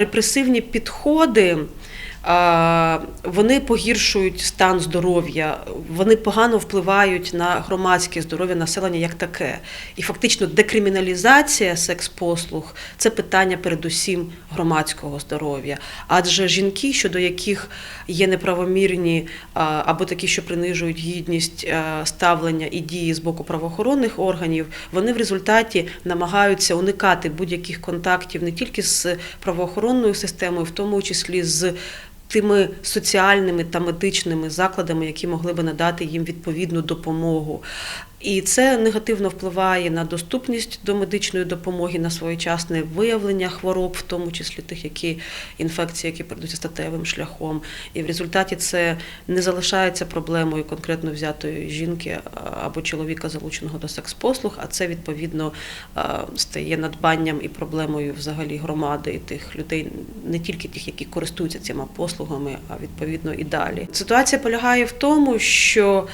Репресивні підходи. Вони погіршують стан здоров'я, вони погано впливають на громадське здоров'я населення як таке. І фактично декриміналізація секс-послуг це питання передусім громадського здоров'я. Адже жінки, щодо яких є неправомірні або такі, що принижують гідність ставлення і дії з боку правоохоронних органів, вони в результаті намагаються уникати будь-яких контактів не тільки з правоохоронною системою, в тому числі з тими соціальними та медичними закладами, які могли би надати їм відповідну допомогу. І це негативно впливає на доступність до медичної допомоги, на своєчасне виявлення хвороб, в тому числі тих, які інфекції, які передаються статевим шляхом. І в результаті це не залишається проблемою конкретно взятої жінки або чоловіка, залученого до секс-послуг, а це відповідно стає надбанням і проблемою взагалі громади і тих людей, не тільки тих, які користуються цими послугами, а відповідно і далі. Ситуація полягає в тому, що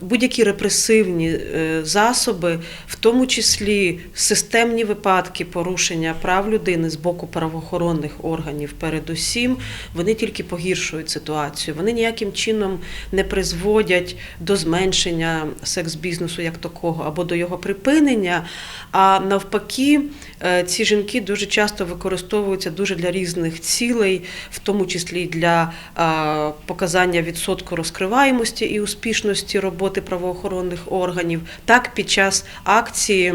будь-які репресивні е, засоби, в тому числі системні випадки порушення прав людини з боку правоохоронних органів, передусім, вони тільки погіршують ситуацію. Вони ніяким чином не призводять до зменшення секс-бізнесу як такого або до його припинення. А навпаки, е, ці жінки дуже часто використовуються дуже для різних цілей, в тому числі для показання відсотку розкриваємості і успішності роботи правоохоронних органів. Так, під час акції.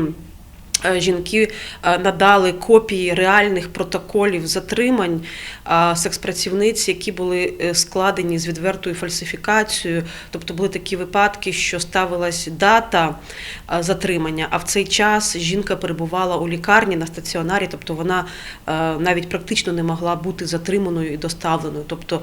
Е, Жінки е, надали копії реальних протоколів затримань е, секс-працівниць, які були складені з відвертою фальсифікацією. Тобто були такі випадки, що ставилась дата затримання, а в цей час жінка перебувала у лікарні на стаціонарі, тобто вона навіть практично не могла бути затриманою і доставленою. Тобто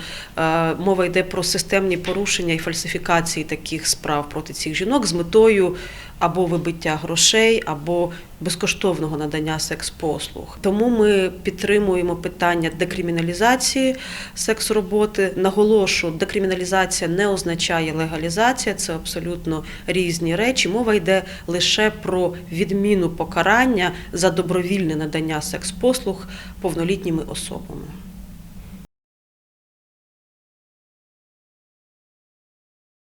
мова йде про системні порушення і фальсифікації таких справ проти цих жінок з метою або вибиття грошей, або безкоштовного надання секс-послуг. Тому ми підтримуємо питання декриміналізації секс-роботи. Наголошу, декриміналізація не означає легалізація, це абсолютно різні речі. Мова йде лише про відміну покарання за добровільне надання секс-послуг повнолітніми особами.